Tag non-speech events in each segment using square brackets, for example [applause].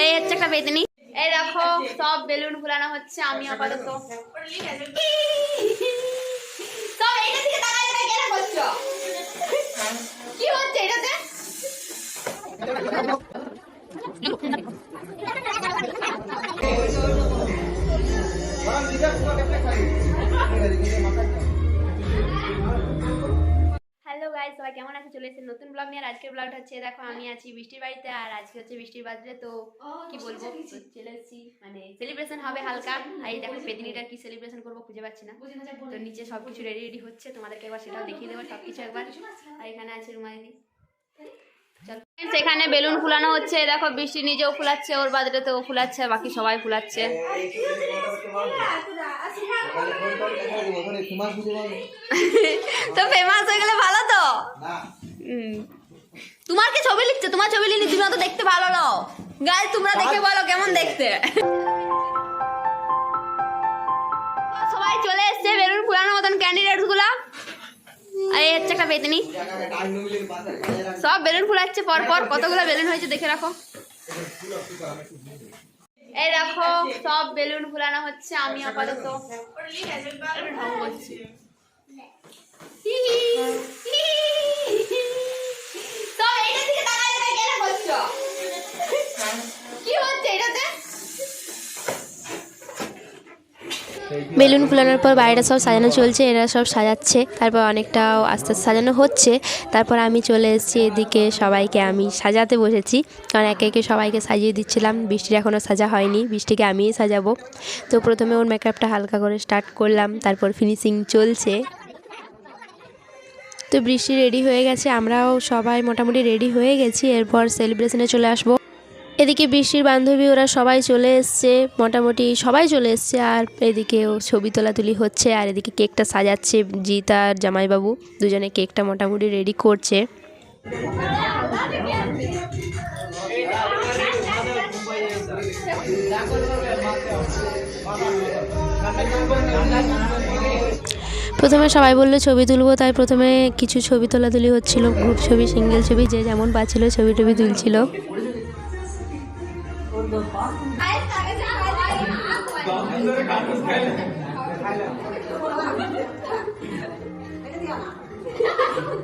এই হচ্ছে একটা বেদনি। এই দেখো, সব বেলুন ফুলানো হচ্ছে, আমি আপাতত। কি হচ্ছে এটাতে? গাইস সবাই কেমন আছে? চলে এসেছে নতুন ব্লগ নিয়ে আর আজকের ব্লগটা হচ্ছে দেখো আমি আছি বৃষ্টির বাড়িতে আর আজকে হচ্ছে বৃষ্টির বাজলে তো কি বলব? চলে এসেছি। মানে সেলিব্রেশন হবে হালকা। আর এই দেখো পেদিনিটা কি সেলিব্রেশন করব খুঁজে পাচ্ছি না। তো নিচে সব কিছু রেডি রেডি হচ্ছে তোমাদেরকে একবার সেটাও দেখিয়ে দেবো সব কিছু একবার। আর এখানে আছে রুমাইদি। সেখানে বেলুন ফুলানো হচ্ছে। দেখো, বৃষ্টি নিজেও ফুলাচ্ছে, ওর বাদরে ও ফুলাচ্ছে, বাকি সবাই ফুলাচ্ছে। তো ফেমাস হয়ে গেলে ভালো তো। তোমার কি ছবি লিখছে? তোমার ছবি লিখনি, তুমি অত দেখতে ভালো নাও। গাই তোমরা দেখে বলো, কেমন দেখতে? হচ্ছে একটা বেতনি সব বেলুন ফুলাচ্ছে পর পর কতগুলো বেলুন হয়েছে দেখে রাখো। এই দেখো সব বেলুন ফুলানো হচ্ছে আমি আপাতত ঢং করছি। বেলুন ফুলানোর পর বাইরে সব সাজানো চলছে, এরা সব সাজাচ্ছে। তারপর অনেকটা আস্তে আস্তে সাজানো হচ্ছে। তারপর আমি চলে এসেছি এদিকে সবাইকে আমি সাজাতে বসেছি। কারণ একে একে সবাইকে সাজিয়ে দিচ্ছিলাম। বৃষ্টির এখনও সাজা হয়নি, বৃষ্টিকে আমিই সাজাবো। তো প্রথমে ওর মেকআপটা হালকা করে স্টার্ট করলাম, তারপর ফিনিশিং চলছে। তো বৃষ্টি রেডি হয়ে গেছে, আমরাও সবাই মোটামুটি রেডি হয়ে গেছি। এরপর সেলিব্রেশনে চলে আসব। এদিকে বৃষ্টির বান্ধবী ওরা সবাই চলে এসছে, মোটামুটি সবাই চলে এসছে, আর এদিকেও ছবি তোলাতুলি হচ্ছে, আর এদিকে কেকটা সাজাচ্ছে জিত আর জামাইবাবু, দুজনে কেকটা মোটামুটি রেডি করছে। প্রথমে সবাই বলল ছবি তুলবো, তাই প্রথমে কিছু ছবি তোলাতুলি হচ্ছিল গ্রুপ ছবি সিঙ্গেল ছবি, যে যেমন পাচ্ছিল ছবি টবি তুলছিল। 老 [laughs] 弟，你的卡都开了，开了，怎么了？还你啊？哈哈。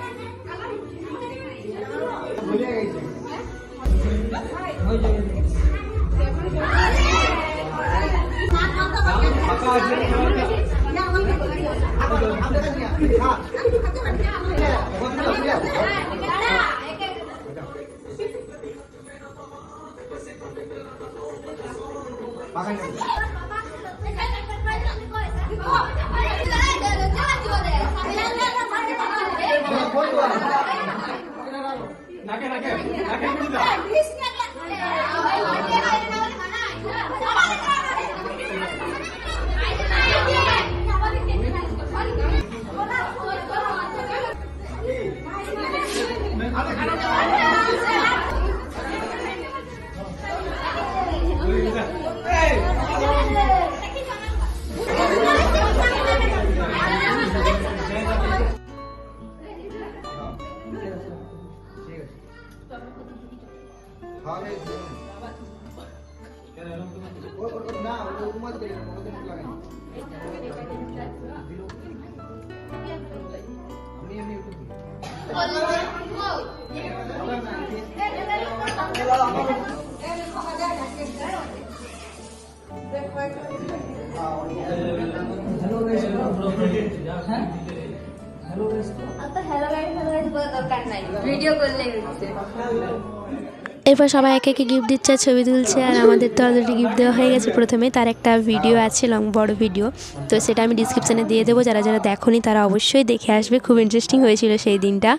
নাকে নাকে নাকে খাবে না ও মত করে মত লাগাই আমি আমি একটু দিই হ্যালো ভিডিও করলেই হচ্ছে এরপর সবাই একে একে গিফট দিচ্ছে ছবি তুলছে আর আমাদের তো অলরেডি গিফট দেওয়া হয়ে গেছে। প্রথমে তার একটা ভিডিও আছে লং বড় ভিডিও তো সেটা আমি ডিসক্রিপশানে দিয়ে দেবো। যারা যারা দেখোনি তারা অবশ্যই দেখে আসবে। খুব ইন্টারেস্টিং হয়েছিল সেই দিনটা।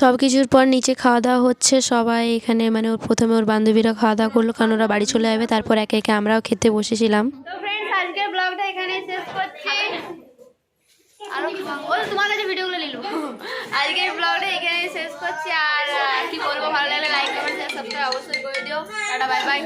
সব কিছুর পর নিচে খাওয়া দাওয়া হচ্ছে। সবাই এখানে মানে ওর প্রথমে ওর বান্ধবীরা খাওয়া দাওয়া করল কারণ ওরা বাড়ি চলে যাবে। তারপর একে একে আমরাও খেতে বসেছিলাম। তো ফ্রেন্ডস আজকের ব্লগটা এখানে শেষ করছি। বলব? তোমার কাছে ভিডিওগুলো নিল। আজকের ব্লগটা এখানে শেষ করছি, আর কি বলব, ভালো লাগলে লাইক কমেন্ট শেয়ার সাবস্ক্রাইব অবশ্যই করে দিও। Tata bye bye